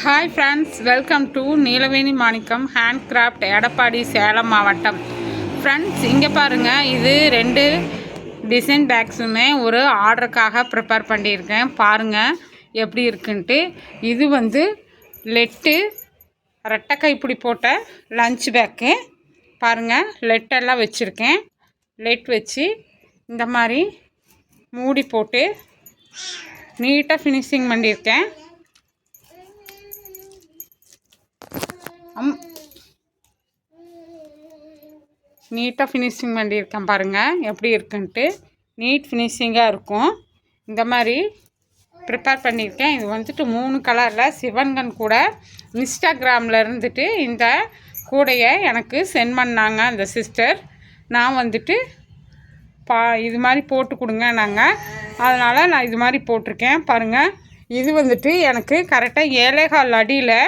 Hi friends welcome to Neelaveni Manickam hand craft Edappadi Salem மாவட்டம் friends இங்கே பாருங்கள் இது ரெண்டு டிசைன் பேக்ஸுமே ஒரு ஆர்டருக்காக ப்ரிப்பேர் பண்ணியிருக்கேன். பாருங்கள் எப்படி இருக்குன்ட்டு. இது வந்து லெட்டு ரெட்டை கைப்பிடி போட்ட லஞ்ச் பேக்கு பாருங்கள் லெட்டெல்லாம் வச்சுருக்கேன். லெட் வச்சு இந்த மாதிரி மூடி போட்டு நீட்டாக ஃபினிஷிங் பண்ணியிருக்கேன். அம் நீட்டாக ஃபினிஷிங் பண்ணியிருக்கேன் பாருங்கள் எப்படி இருக்குன்ட்டு. நீட் ஃபினிஷிங்காக இருக்கும். இந்த மாதிரி ப்ரிப்பேர் பண்ணியிருக்கேன். இது வந்துட்டு மூணு கலரில் சிவன்கன் கூட இன்ஸ்டாகிராமில் இருந்துட்டு இந்த கூடையை எனக்கு சென்ட் பண்ணாங்க அந்த சிஸ்டர் நான் வந்துட்டு பா இது மாதிரி போட்டு கொடுங்க நாங்கள் அதனால் நான் இது மாதிரி போட்டிருக்கேன். பாருங்கள் இது வந்துட்டு எனக்கு கரெக்டாக ஏழேகால் அடியில்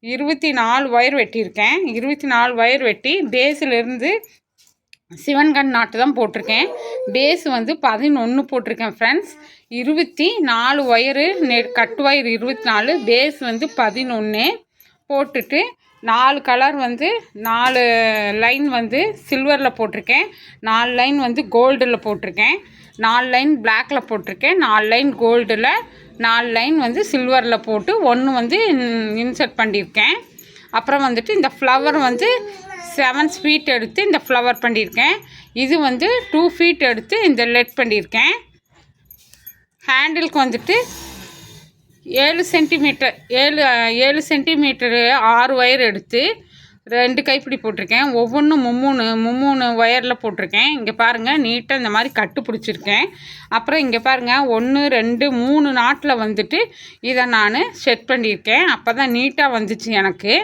இருபத்தி நாலு ஒயர் வெட்டியிருக்கேன். இருபத்தி நாலு ஒயர் வெட்டி பேஸிலிருந்து சிவன்கண் நாட்டு தான் போட்டிருக்கேன். பேஸ் வந்து பதினொன்று போட்டிருக்கேன் ஃப்ரெண்ட்ஸ் இருபத்தி நாலு ஒயரு நெ கட்டு ஒயர் இருபத்தி நாலு பேஸ் வந்து பதினொன்று போட்டுட்டு நாலு கலர் வந்து நாலு லைன் வந்து சில்வரில் போட்டிருக்கேன். நாலு லைன் வந்து கோல்டில் போட்டிருக்கேன். நாலு லைன் பிளாக்கில் போட்டிருக்கேன். நாலு லைன் கோல்டில் நாலு லைன் வந்து சில்வரில் போட்டு ஒன்று வந்து இன்சர்ட் பண்ணியிருக்கேன். அப்புறம் வந்துட்டு இந்த ஃப்ளவர் வந்து செவன் ஃபீட் எடுத்து இந்த ஃப்ளவர் பண்ணியிருக்கேன். இது வந்து டூ ஃபீட் எடுத்து இந்த லெட் பண்ணியிருக்கேன். ஹேண்டிலுக்கு வந்துட்டு ஏழு சென்டிமீட்டர் ஏழு ஏழு சென்டிமீட்டரு ஆறு ஒயர் எடுத்து ரெண்டு கைப்பிடி போட்டிருக்கேன். ஒவ்வொன்றும் மும்மூணு மும்மூணு ஒயரில் போட்டிருக்கேன். இங்கே பாருங்கள் நீட்டாக இந்த மாதிரி கட்டு பிடிச்சிருக்கேன். அப்புறம் இங்கே பாருங்கள் ஒன்று ரெண்டு மூணு நாட்டில் வந்துட்டு இதை நான் செட் பண்ணியிருக்கேன். அப்போ தான் நீட்டாக வந்துச்சு எனக்கு.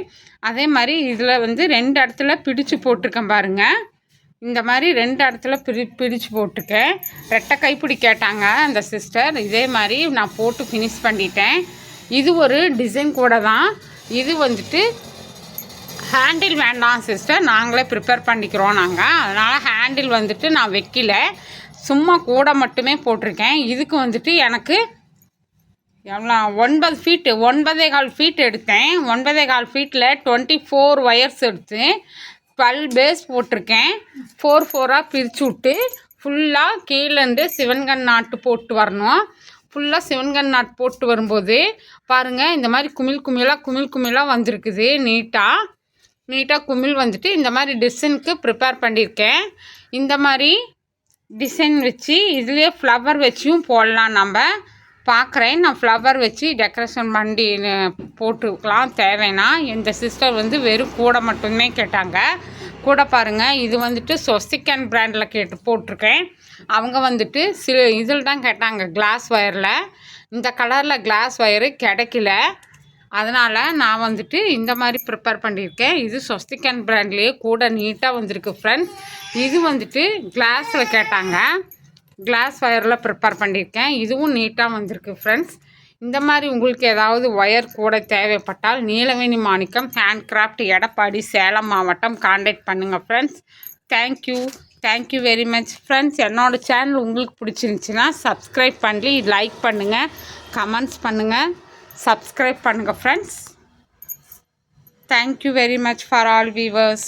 அதே மாதிரி இதில் வந்து ரெண்டு இடத்துல பிடிச்சு போட்டிருக்கேன் பாருங்கள் இந்த மாதிரி ரெண்டு இடத்துல பிரி பிரித்து போட்டிருக்கேன். ரெட்டை கைப்பிடி கேட்டாங்க அந்த சிஸ்டர் இதே மாதிரி நான் போட்டு ஃபினிஷ் பண்ணிட்டேன். இது ஒரு டிசைன் கூட தான். இது வந்துட்டு ஹேண்டில் வேண்டாம் சிஸ்டர் நாங்களே ப்ரிப்பேர் பண்ணிக்கிறோம் நாங்கள் அதனால் ஹேண்டில் வந்துட்டு நான் வைக்கல. சும்மா கூட மட்டுமே போட்டிருக்கேன். இதுக்கு வந்துட்டு எனக்கு எவ்வளோ? ஒன்பது ஃபீட்டு ஒன்பதே கால் ஃபீட் எடுத்தேன். ஒன்பதே கால் ஃபீட்டில் டுவெண்ட்டி ஃபோர் ஒயர்ஸ் எடுத்து டுவெல் பேஸ் போட்டிருக்கேன். ஃபோர் ஃபோராக பிரித்து விட்டு ஃபுல்லாக கீழேருந்து சிவன்கண் நாட்டு போட்டு வரணும். ஃபுல்லாக சிவன்கண் நாட்டு போட்டு வரும்போது பாருங்கள் இந்த மாதிரி குமிழ் குமிழாக குமிழ் குமிழாக வந்திருக்குது. நீட்டாக நீட்டாக குமிழ் வந்துட்டு இந்த மாதிரி டிசைனுக்கு ப்ரிப்பேர் பண்ணியிருக்கேன். இந்த மாதிரி டிசைன் வச்சு இதுலேயே ஃப்ளவர் வச்சும் போடலாம் நம்ம. பார்க்குறேன் நான் ஃப்ளவர் வச்சு டெக்கரேஷன் பண்ணி போட்டுக்கலாம். தேவைன்னா. இந்த சிஸ்டர் வந்து வெறும் கூட மட்டுமே கேட்டாங்க. கூட பாருங்கள் இது வந்துட்டு சொசிக்கன் பிராண்டில் கேட்டு போட்டிருக்கேன். அவங்க வந்துட்டு சில இதில் தான் கேட்டாங்க. கிளாஸ் ஒயரில் இந்த கலரில் கிளாஸ் ஒயரு கிடைக்கல. அதனால் நான் வந்துட்டு இந்த மாதிரி ப்ரிப்பேர் பண்ணியிருக்கேன். இது சொஸ்திகன் பிராண்ட்லேயே கூட நீட்டாக வந்திருக்கு ஃப்ரெண்ட்ஸ் இது வந்துட்டு கிளாஸில் கேட்டாங்க. கிளாஸ் ஒயரில் ப்ரிப்பேர் பண்ணியிருக்கேன். இதுவும் நீட்டாக வந்திருக்கு ஃப்ரெண்ட்ஸ் இந்த மாதிரி உங்களுக்கு ஏதாவது ஒயர் கூட தேவைப்பட்டால் நீலவேணி மாணிக்கம் ஹேண்ட் கிராஃப்ட் எடப்பாடி சேலம் மாவட்டம் காண்டாக்ட் பண்ணுங்கள் friends thank you thank you very much friends என்னோடய சேனல் உங்களுக்கு பிடிச்சிருந்துச்சின்னா சப்ஸ்கிரைப் பண்ணி லைக் பண்ணுங்கள் கமெண்ட்ஸ் பண்ணுங்கள் சப்ஸ்கிரைப் பண்ணுங்கள் friends thank you very much for all viewers